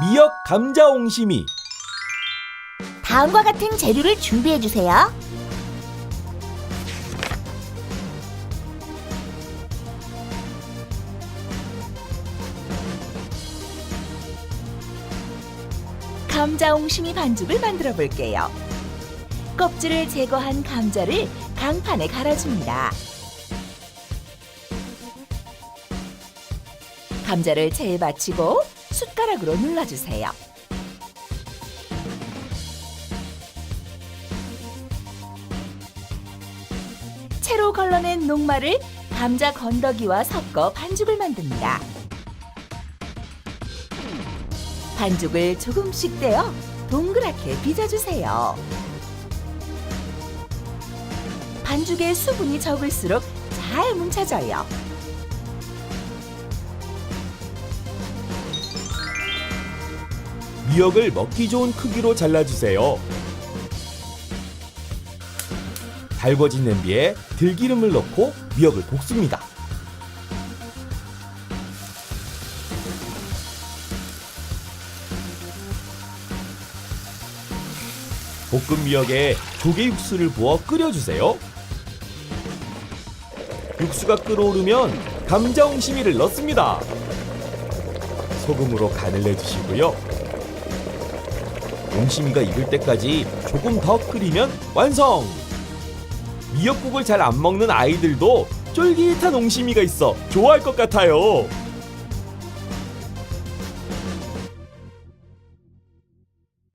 미역 감자 옹심이 다음과 같은 재료를 준비해 주세요. 감자 옹심이 반죽을 만들어 볼게요. 껍질을 제거한 감자를 강판에 갈아줍니다. 감자를 체에 받치고 숟가락으로 눌러주세요. 채로 걸러낸 녹말을 감자 건더기와 섞어 반죽을 만듭니다. 반죽을 조금씩 떼어 동그랗게 빚어주세요. 반죽에 수분이 적을수록 잘 뭉쳐져요. 미역을 먹기 좋은 크기로 잘라주세요. 달궈진 냄비에 들기름을 넣고 미역을 볶습니다. 볶은 미역에 조개 육수를 부어 끓여주세요. 육수가 끓어오르면 감자 옹심이를 넣습니다. 소금으로 간을 내주시고요. 옹심이가 익을 때까지 조금 더 끓이면 완성! 미역국을 잘 안 먹는 아이들도 쫄깃한 옹심이가 있어 좋아할 것 같아요.